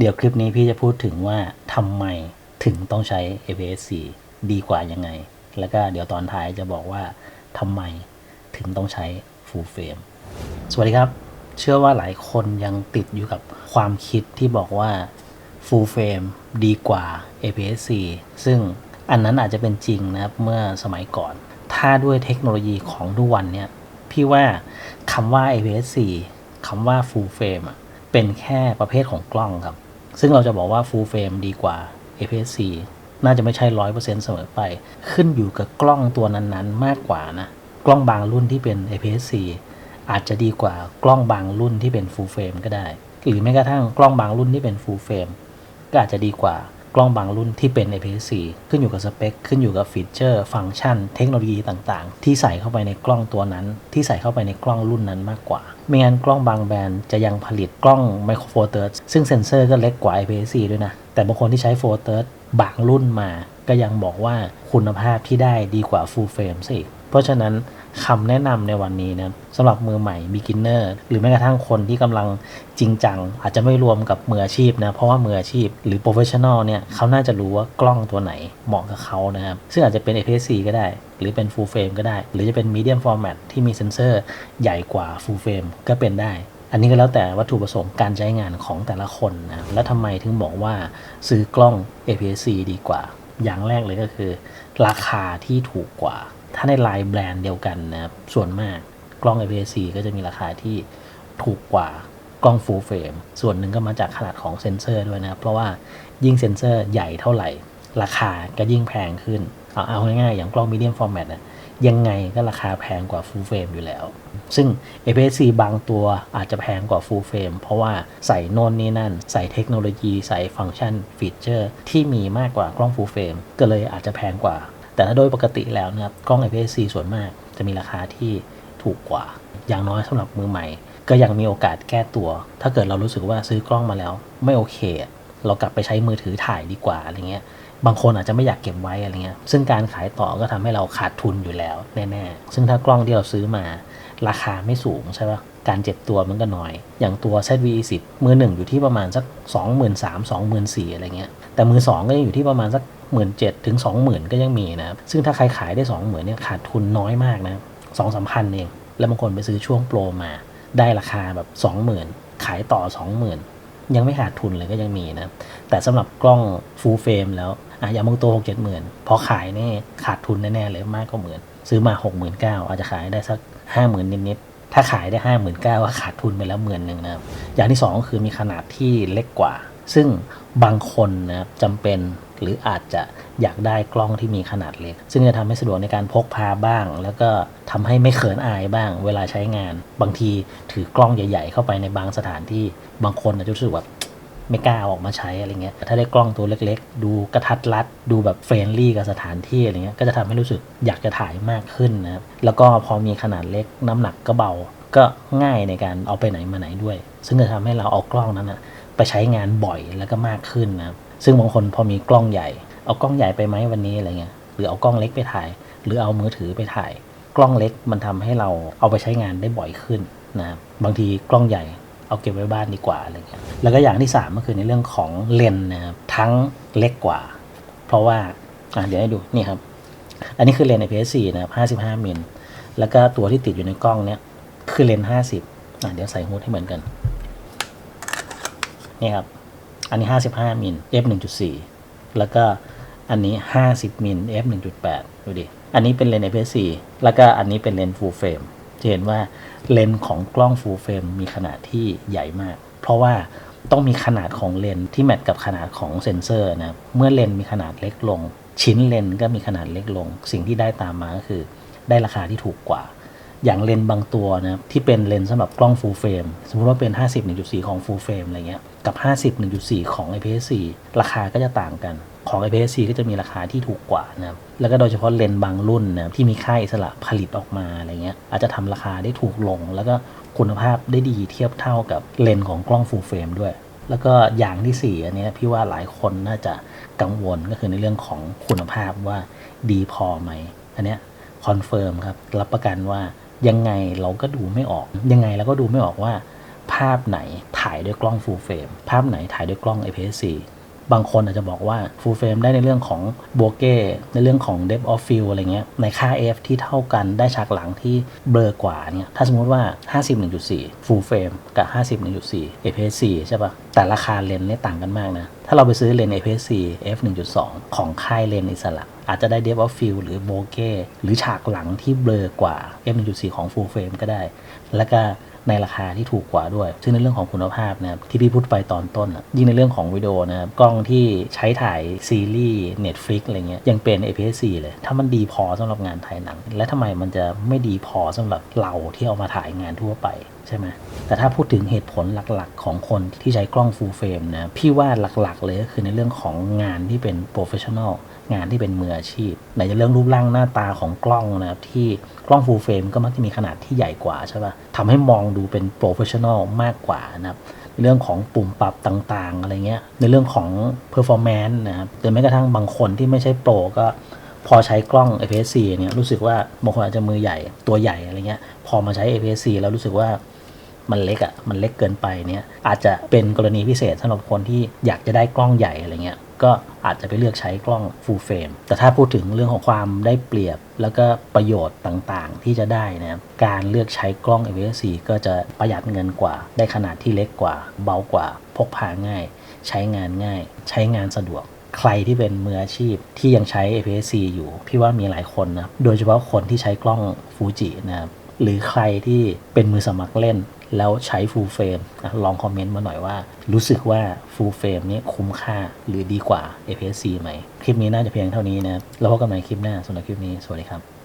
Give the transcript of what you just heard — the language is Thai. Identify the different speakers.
Speaker 1: เดี๋ยวคลิปนี้พี่จะพูดถึงว่าทำไมถึงต้องใช้ APS-C ดีกว่ายังไง แล้วก็เดี๋ยวตอนท้ายจะบอกว่าทำไมถึงต้องใช้ Full Frame สวัสดีครับ เชื่อว่าหลายคนยังติดอยู่กับความคิดที่บอกว่า Full Frame ดีกว่า APS-C ซึ่งอันนั้นอาจจะเป็นจริงนะครับเมื่อสมัยก่อน ถ้าด้วยเทคโนโลยีของทุกวันเนี่ยพี่ว่าคำว่า APS-C คำว่า Full Frame เป็นแค่ประเภทของกล้องครับ ซึ่งเราจะบอกว่า Full Frame ดีกว่า APS-C น่าจะไม่ใช่ 100%เสมอไป ขึ้นอยู่กับกล้องตัวนั้นๆ มากกว่านะ กล้องบางรุ่นที่เป็น APS-C อาจจะดีกว่ากล้องบางรุ่นที่เป็น Full Frame ก็ได้ หรือแม้กระทั่งกล้องบางรุ่นที่เป็น Full Frame ก็อาจจะดีกว่า กล้องบางรุ่นที่เป็น APS-C ขึ้นอยู่กับสเปค ขึ้นอยู่กับฟีเจอร์ ฟังก์ชัน เทคโนโลยีต่างๆ ที่ใส่เข้าไปในกล้องตัวนั้น ที่ใส่เข้าไปในกล้องรุ่นนั้นมากกว่า ไม่งั้นกล้องบางแบรนด์จะยังผลิตกล้องไมโครโฟเตอร์ซึ่งเซนเซอร์ก็เล็กกว่า APS-C ด้วยนะ แต่บางคนที่ใช้โฟเตอร์บางรุ่นมา ก็ยังบอกว่าคุณภาพที่ได้ดีกว่า Full Frame ซะอีก เพราะฉะนั้นคำแนะนำในวันนี้นะสำหรับมือใหม่ beginner หรือแม้กระทั่งคนที่กำลังจริงจัง อาจจะไม่รวมกับมืออาชีพนะ เพราะว่ามืออาชีพหรือ professional เนี่ยเขาน่าจะรู้ว่ากล้องตัวไหนเหมาะกับเขานะครับ ซึ่งอาจจะเป็น APS-C ก็ได้ หรือเป็น full frame ก็ได้ หรือจะเป็น medium format ที่มีเซนเซอร์ใหญ่กว่า full frame ก็เป็นได้ อันนี้ก็แล้วแต่วัตถุประสงค์การใช้งานของแต่ละคนนะแล้วทำไมถึงบอกว่าซื้อกล้อง APS-C ดีกว่า อย่างแรกเลยก็คือ ราคาที่ถูกกว่า ถ้าในไลน์แบรนด์เดียวกันนะครับส่วนมากกล้อง APS-C ก็จะมีราคาที่ถูกกว่ากล้อง full frame ส่วนหนึ่งก็มาจากขนาดของเซ็นเซอร์ด้วยนะครับเพราะว่ายิ่งเซ็นเซอร์ใหญ่เท่าไหร่ ราคาก็ยิ่งแพงขึ้น เอาเอาง่ายๆ อย่างกล้อง medium format นะยังไงก็ราคาแพงกว่า full frame อยู่แล้ว ซึ่ง APS-C บางตัวอาจจะแพงกว่า full frame เพราะว่าใส่โน่นนี่นั่น ใส่เทคโนโลยี ใส่ฟังก์ชันฟีเจอร์ ที่มีมากกว่ากล้อง full frame ก็เลยอาจจะแพงกว่า แต่ถ้าโดยปกติแล้วนะครับกล้อง APS-C ส่วนมากจะมีราคาที่ถูกกว่า อย่างน้อยสำหรับมือใหม่ ก็ยังมีโอกาสแก้ตัว ถ้าเกิดเรารู้สึกว่าซื้อกล้องมาแล้ว ไม่โอเค เรากลับไปใช้มือถือถ่ายดีกว่าอะไรเงี้ยบางคนอาจจะไม่อยากเก็บไว้อะไรเงี้ย ซึ่งการขายต่อก็ทำให้เราขาดทุนอยู่แล้วแน่ๆ ซึ่งถ้ากล้องที่เราซื้อมา ราคาไม่สูงใช่ปะการเจ็บตัวมันก็น้อย อย่างตัว ZV-10 มือหนึ่งอยู่ที่ประมาณสัก 23,000 24,000อะไรเงี้ย แต่มือสองก็ยังอยู่ที่ประมาณสัก 17,000ถึง20,000ก็ยังมีนะครับซึ่งถ้าใครขายได้20,000เนี่ยขาดทุนน้อยมากนะสองสามพันเอง แล้วบางคนไปซื้อช่วงโปรมา ได้ราคาแบบ20,000ขายต่อ20,000ยังไม่ขาดทุนเลยก็ยังมีนะ แต่สำหรับกล้อง full frame แล้วอะอย่างบางตัวหกเจ็ดหมื่นพอขายนี่ขาดทุนแน่ๆเลยมากกว่าหมื่นซื้อมาหกหมื่นเก้าอาจจะขายได้สักห้าหมื่นนิดๆถ้าขายได้ห้าหมื่นเก้าก็ขาดทุนไปแล้วหมื่นหนึ่งนะครับอย่างที่สองก็คือมีขนาดที่เล็กกว่า ซึ่งบางคนนะครับจำเป็น หรืออาจจะอยากได้กล้องที่มีขนาดเล็ก ซึ่งจะทำให้สะดวกในการพกพาบ้าง แล้วก็ทำให้ไม่เขินอายบ้าง เวลาใช้งาน บางทีถือกล้องใหญ่ ๆ เข้าไปในบางสถานที่บางคนอาจจะรู้สึกแบบไม่กล้าเอาออกมาใช้อะไรเงี้ยแต่ถ้าได้กล้องตัวเล็กๆ ดูกระทัดรัด ดูแบบเฟรนลี่กับสถานที่อะไรเงี้ย ก็จะทำให้รู้สึกอยากจะถ่ายมากขึ้นนะครับ แล้วก็พอมีขนาดเล็กน้ำหนักก็เบา ก็ง่ายในการเอาไปไหนมาไหนด้วย ซึ่งจะทำให้เราเอากล้องนั้นนะไปใช้งานบ่อยแล้วก็มากขึ้นนะครับ ซึ่งบางคนพอมีกล้องใหญ่ เอากล้องใหญ่ไปไหมวันนี้อะไรเงี้ยหรือเอากล้องเล็กไปถ่าย หรือเอามือถือไปถ่าย กล้องเล็กมันทำให้เราเอาไปใช้งานได้บ่อยขึ้นนะครับบางทีกล้องใหญ่เอาเก็บไว้บ้านดีกว่าอะไรเงี้ยแล้วก็อย่างที่ 3 ก็คือในเรื่องของเลนส์นะครับทั้งเล็กกว่า เพราะว่าอะเดี๋ยวให้ดูนี่ครับอันนี้คือเลนส์ IPS4 นะครับ55 มิลแล้วก็ตัวที่ติดอยู่ในกล้องเนี้ยคือเลนส์50อะเดี๋ยวใส่ฮูดให้เหมือนกันนี่ครับ อันนี้ 55 มิล f 1.4 แล้วก็อันนี้ 50 มิล f 1.8 ดูดิ อันนี้เป็นเลนส์ IPS4 แล้วก็อันนี้เป็นเลนส์ full frame จะเห็นว่าเลนส์ของกล้อง full frame มีขนาดที่ใหญ่มาก เพราะว่าต้องมีขนาดของเลนส์ที่แมทกับขนาดของเซนเซอร์นะ เมื่อเลนส์มีขนาดเล็กลง ชิ้นเลนส์ก็มีขนาดเล็กลง สิ่งที่ได้ตามมาก็คือ ได้ราคาที่ถูกกว่า อย่างเลนส์บางตัวนะที่เป็นเลนส์สำหรับกล้อง full frame สมมติว่าเป็น 50 1.4 ของ full frame อะไรเงี้ยกับ 50 1.4 ของ IPS4 ราคาก็จะต่างกันของ IPS4 ก็จะมีราคาที่ถูกกว่านะครับแล้วก็โดยเฉพาะเลนส์บางรุ่นนะที่มีค่ายอิสระผลิตออกมาอะไรเงี้ยอาจจะทำราคาได้ถูกลง แล้วก็คุณภาพได้ดีเทียบเท่ากับเลนส์ของกล้อง full frame ด้วย แล้วก็อย่างที่4อันนี้พี่ว่าหลายคนน่าจะกังวลก็คือในเรื่องของคุณภาพว่าดีพอไหมอันเนี้ยคอนเฟิร์มครับรับประกันว่า ยังไงเราก็ดูไม่ออก ยังไงเราก็ดูไม่ออกว่า ภาพไหนถ่ายด้วยกล้อง full frame ภาพไหนถ่ายด้วยกล้อง APS-C บางคนอาจจะบอกว่า full frame ได้ในเรื่องของโบเก้ในเรื่องของ depth of field อะไรเงี้ยในค่า f ที่เท่ากันได้ฉากหลังที่เบลอกว่าเนี่ยถ้าสมมติว่า 51.4 full frame กับ 51.4 APS-C ใช่ป่ะแต่ราคาเลนส์เนี่ยต่างกันมากนะ ถ้าเราไปซื้อเลนส์ APS-C f 1.2 ของค่ายเลนส์อิสระ อาจจะได้ depth of field หรือโบเก้หรือฉากหลังที่เบลอกว่า f 1.4 ของ full frame ก็ได้ แล้วก็ในราคาที่ถูกกว่าด้วย ซึ่งในเรื่องของคุณภาพนะครับที่พี่พูดไปตอนต้น ยิ่งในเรื่องของวิดีโอนะครับกล้องที่ใช้ถ่ายซีรีส์ Netflix อะไรเงี้ยยังเป็น APS-C เลย ถ้ามันดีพอสำหรับงานถ่ายหนัง และทำไมมันจะไม่ดีพอสำหรับเราที่เอามาถ่ายงานทั่วไป ใช่ไหมแต่ถ้าพูดถึงเหตุผลหลักๆ ของคนที่ใช้กล้อง full frame นะพี่ว่าหลักๆ เลยก็คือในเรื่องของงานที่เป็น professional งานที่เป็นมืออาชีพไหนจะเรื่องรูปร่างหน้าตาของกล้องนะครับที่กล้อง full frame ก็มักจะมีขนาดที่ใหญ่กว่าใช่ปะทำให้มองดูเป็น professional มากกว่านะครับเรื่องของปุ่มปรับต่างๆ อะไรเงี้ย ในเรื่องของ performance นะครับหรือแม้กระทั่งบางคนที่ไม่ใช่โปรก็พอใช้กล้อง APS-C เนี่ยรู้สึกว่าบางคนอาจจะมือใหญ่ตัวใหญ่อะไรเงี้ยพอมาใช้ APS-C แล้วรู้สึกว่า มันเล็กอะ่ะมันเล็กเกินไปเนี่ยอาจจะเป็นกรณีพิเศษสำหรับคนที่อยากจะได้กล้องใหญ่อะไรเงี้ยก็อาจจะไปเลือกใช้กล้อง full frame แต่ถ้าพูดถึงเรื่องของความได้เปรียบ แล้วก็ประโยชน์ต่างๆ ที่จะได้นะการเลือกใช้กล้อง APS-C ก็จะประหยัดเงินกว่า ได้ขนาดที่เล็กกว่า เบากว่า พกพาง่าย ใช้งานง่าย ใช้งานสะดวก ใครที่เป็นมืออาชีพที่ยังใช้ APS-C อยู่ พี่ว่ามีหลายคนนะ โดยเฉพาะคนที่ใช้กล้องฟูจินะครับหรือใครที่เป็นมือสมัครเล่น แล้วใช้ full frame ลองคอมเมนต์มาหน่อยว่า รู้สึกว่า full frame นี้คุ้มค่าหรือดีกว่า APS-C ไหม คลิปนี้น่าจะเพียงเท่านี้นะแล้วพบกันใหม่คลิปหน้าสำหรับคลิปนี้ สวัสดีครับ